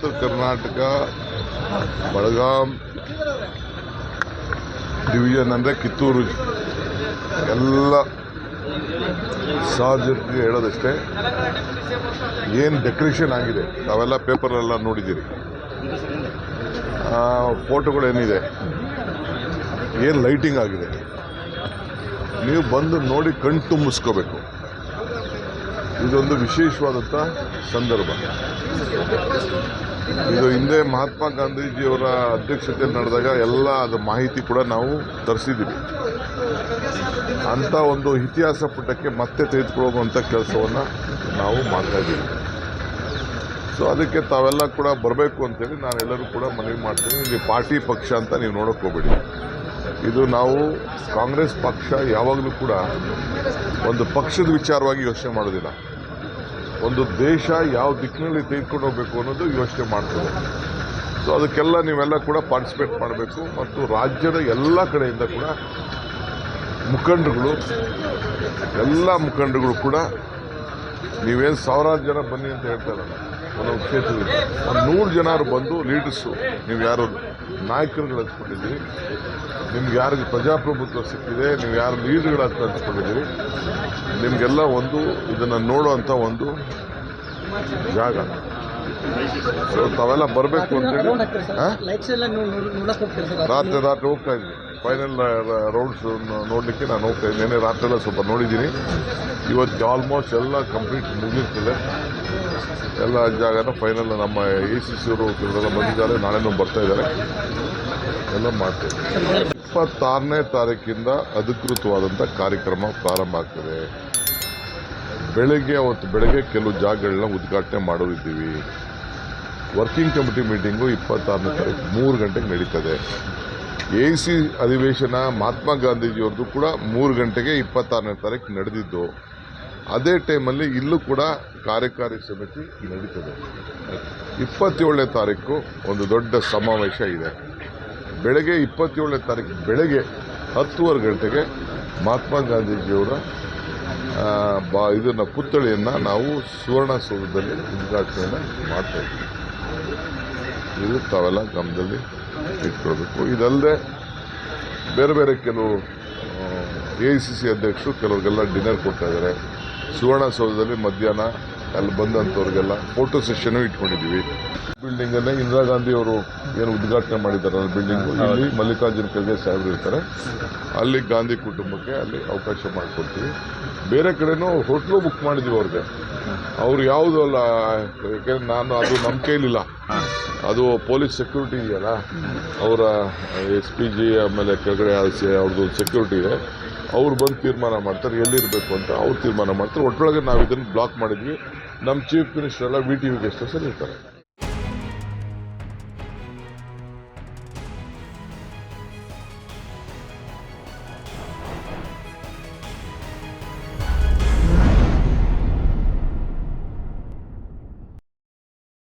ಉತ್ತರ ಕರ್ನಾಟಕ ಬೆಳಗಾಂ ಡಿವಿಷನ್ ಅಂದರೆ ಕಿತ್ತೂರು. ಎಲ್ಲ ಸಾರ್ವಜನಿಕರಿಗೆ ಹೇಳೋದಷ್ಟೇ, ಏನು ಡೆಕೋರೇಷನ್ ಆಗಿದೆ, ತಾವೆಲ್ಲ ಪೇಪರೆಲ್ಲ ನೋಡಿದ್ದೀರಿ. ಫೋಟೋಗಳೇನಿದೆ ಏನು ಲೈಟಿಂಗ್ ಆಗಿದೆ? ನೀವು ಬಂದು ನೋಡಿ ಕಣ್ಣು ತುಂಬಿಸ್ಕೋಬೇಕು. ಇದೊಂದು ವಿಶೇಷವಾದಂಥ ಸಂದರ್ಭ. ಇದು ಹಿಂದೆ ಮಹಾತ್ಮ ಗಾಂಧೀಜಿಯವರ ಅಧ್ಯಕ್ಷತೆಯಲ್ಲಿ ನಡೆದಾಗ ಎಲ್ಲ ಅದು ಮಾಹಿತಿ ಕೂಡ ನಾವು ತರಿಸಿದ್ದೀವಿ. ಅಂಥ ಒಂದು ಇತಿಹಾಸ ಪುಟಕ್ಕೆ ಮತ್ತೆ ತೆಗೆದುಕೊಳ್ಳುವಂಥ ಕೆಲಸವನ್ನು ನಾವು ಮಾಡ್ತಾ ಇದ್ದೀವಿ. ಸೊ ಅದಕ್ಕೆ ತಾವೆಲ್ಲ ಕೂಡ ಬರಬೇಕು ಅಂತೇಳಿ ನಾನೆಲ್ಲರೂ ಕೂಡ ಮನವಿ ಮಾಡ್ತೀನಿ. ಇಲ್ಲಿ ಪಾರ್ಟಿ ಪಕ್ಷ ಅಂತ ನೀವು ನೋಡೋಕೆ ಹೋಗ್ಬೇಡಿ. ಇದು ನಾವು ಕಾಂಗ್ರೆಸ್ ಪಕ್ಷ ಯಾವಾಗಲೂ ಕೂಡ ಒಂದು ಪಕ್ಷದ ವಿಚಾರವಾಗಿ ಯೋಚನೆ ಮಾಡೋದಿಲ್ಲ. ಒಂದು ದೇಶ ಯಾವ ದಿಕ್ಕಿನಲ್ಲಿ ತೆಗೆದುಕೊಂಡು ಹೋಗಬೇಕು ಅನ್ನೋದು ಯೋಚನೆ ಮಾಡ್ತದೆ. ಸೊ ಅದಕ್ಕೆಲ್ಲ ನೀವೆಲ್ಲ ಕೂಡ ಪಾರ್ಟಿಸಿಪೇಟ್ ಮಾಡಬೇಕು ಮತ್ತು ರಾಜ್ಯದ ಎಲ್ಲ ಕಡೆಯಿಂದ ಕೂಡ ಮುಖಂಡರುಗಳು, ಎಲ್ಲ ಮುಖಂಡರುಗಳು ಕೂಡ ನೀವೇನು ಸಾವಿರಾರು ಜನ ಬನ್ನಿ ಅಂತ ಹೇಳ್ತಾರಲ್ಲ ಒಂದೊಂದು ಕ್ಷೇತ್ರದಲ್ಲಿ ಒಂದು ನೂರು ಜನರು ಬಂದು ಲೀಡರ್ಸು, ನೀವು ಯಾರು ನಾಯಕರುಗಳು ಹಚ್ಕೊಂಡಿದ್ದೀರಿ, ನಿಮ್ಗೆ ಯಾರಿಗೆ ಪ್ರಜಾಪ್ರಭುತ್ವ ಸಿಕ್ಕಿದೆ, ನೀವು ಯಾರು ಅಂತ ಹಚ್ಕೊಂಡಿದ್ದೀರಿ, ನಿಮಗೆಲ್ಲ ಒಂದು ಇದನ್ನು ನೋಡುವಂಥ ಒಂದು ಜಾಗ. ಸೊ ತಾವೆಲ್ಲ ಬರಬೇಕು ಅಂತೇಳಿ ರಾತ್ರಿ ರಾತ್ರಿ ಹೋಗ್ತಾ ಇದ್ವಿ. ಫೈನಲ್ ರೌಂಡ್ಸ್ ನೋಡಲಿಕ್ಕೆ ನಾನು ಹೋಗ್ತಾ ಇದ್ದೀನಿ ನೆನ್ನೆ ರಾತ್ರಿ ಎಲ್ಲ ಸ್ವಲ್ಪ ನೋಡಿದ್ದೀನಿ. ಇವತ್ತು ಆಲ್ಮೋಸ್ಟ್ ಎಲ್ಲ ಕಂಪ್ಲೀಟ್ ಮುಗಿರ್ತದೆ ಎಲ್ಲ ಜಾಗನ ಫೈನಲ್ ನಮ್ಮ ಎ ಸಿ ಸಿ ಅವರು ಕೆಲವರೆಲ್ಲ ಬಂದಿದ್ದಾರೆ. ನಾಳೆನೂ ಬರ್ತಾ ಇದ್ದಾರೆ. ಎಲ್ಲ ಮಾಡ್ತೇವೆ. ಇಪ್ಪತ್ತಾರನೇ ತಾರೀಕಿಂದ ಅಧಿಕೃತವಾದಂಥ ಕಾರ್ಯಕ್ರಮ ಪ್ರಾರಂಭ ಆಗ್ತದೆ. ಬೆಳಗ್ಗೆ ಅವತ್ತು ಬೆಳಗ್ಗೆ ಕೆಲವು ಜಾಗಗಳನ್ನ ಉದ್ಘಾಟನೆ ಮಾಡೋರಿದ್ದೀವಿ. ವರ್ಕಿಂಗ್ ಕಮಿಟಿ ಮೀಟಿಂಗು ಇಪ್ಪತ್ತಾರನೇ ತಾರೀಕು ಮೂರು ಗಂಟೆಗೆ ನಡೀತದೆ. ಎ ಸಿ ಅಧಿವೇಶನ ಮಹಾತ್ಮ ಗಾಂಧೀಜಿಯವ್ರದ್ದು ಕೂಡ ಮೂರು ಗಂಟೆಗೆ ಇಪ್ಪತ್ತಾರನೇ ತಾರೀಕು ನಡೆದಿದ್ದು, ಅದೇ ಟೈಮಲ್ಲಿ ಇಲ್ಲೂ ಕೂಡ ಕಾರ್ಯಕಾರಿ ಸಮಿತಿ ನಡೀತದೆ. ಇಪ್ಪತ್ತೇಳನೇ ತಾರೀಕು ಒಂದು ದೊಡ್ಡ ಸಮಾವೇಶ ಇದೆ. ಬೆಳಗ್ಗೆ ಇಪ್ಪತ್ತೇಳನೇ ತಾರೀಕು ಬೆಳಗ್ಗೆ ಹತ್ತುವರೆ ಗಂಟೆಗೆ ಮಹಾತ್ಮ ಗಾಂಧೀಜಿಯವರ ಬಾ, ಇದನ್ನು ಪುತ್ಥಳಿಯನ್ನು ನಾವು ಸುವರ್ಣಸೌಧದಲ್ಲಿ ಉದ್ಘಾಟನೆಯನ್ನು ಮಾಡ್ತಾ ಇದ್ದೀವಿ. ಇದು ತಾವೆಲ್ಲ ಗಮನದಲ್ಲಿ ಇಟ್ಕೊಳ್ಬೇಕು. ಇದಲ್ಲದೆ ಬೇರೆ ಬೇರೆ ಕೆಲವು ಎ ಐ ಸಿ ಸಿ ಅಧ್ಯಕ್ಷರು ಕೆಲವರಿಗೆಲ್ಲ ಡಿನ್ನರ್ ಕೊಡ್ತಾ ಇದ್ದಾರೆ. ಸುವರ್ಣಸೌಧದಲ್ಲಿ ಮಧ್ಯಾಹ್ನ ಅಲ್ಲಿ ಬಂದಂಥವ್ರಿಗೆಲ್ಲ ಫೋಟೋ ಸೆಷನ್ ಇಟ್ಕೊಂಡಿದ್ದೀವಿ ಬಿಲ್ಡಿಂಗ್ ಅಲ್ಲೇ ಇಂದಿರಾ ಗಾಂಧಿ ಅವರು ಏನು ಉದ್ಘಾಟನೆ ಮಾಡಿದ್ದಾರೆ ಬಿಲ್ಡಿಂಗ್ ಇಲ್ಲಿ ಮಲ್ಲಿಕಾರ್ಜುನ ಖರ್ಗೆ ಸಾಹೇಬರು ಇರ್ತಾರೆ. ಅಲ್ಲಿ ಗಾಂಧಿ ಕುಟುಂಬಕ್ಕೆ ಅಲ್ಲಿ ಅವಕಾಶ ಮಾಡಿಕೊಡ್ತೀವಿ. ಬೇರೆ ಕಡೆನೂ ಹೋಟ್ಲು ಬುಕ್ ಮಾಡಿದ್ದೀವಿ ಅವ್ರಿಗೆ. ಅವ್ರು ಯಾವುದು ಅಲ್ಲ ಯಾಕೆಂದ್ರೆ ನಾನು ಅದು ನಮ್ಮ ಕೈಲಿಲ್ಲ. ಅದು ಪೊಲೀಸ್ ಸೆಕ್ಯೂರಿಟಿ ಇದೆಯಲ್ಲ ಅವರ ಎಸ್ ಪಿ ಜಿ ಆಮೇಲೆ ಕೆಳಗಡೆ ಅವ್ರದ್ದು ಸೆಕ್ಯೂರಿಟಿ ಇದೆ. ಅವ್ರು ಬಂದು ತೀರ್ಮಾನ ಮಾಡ್ತಾರೆ ಎಲ್ಲಿರಬೇಕು ಅಂತ ಅವ್ರು ತೀರ್ಮಾನ ಮಾಡ್ತಾರೆ. ಒಟ್ಟೊಳಗೆ ನಾವು ಇದನ್ನು ಬ್ಲಾಕ್ ಮಾಡಿದ್ವಿ. ನಮ್ಮ ಚೀಫ್ ಮಿನಿಸ್ಟರ್ ಎಲ್ಲ ವಿ ಟಿ ವಿ ಹೌಸಲ್ಲಿ ಇರ್ತಾರೆ.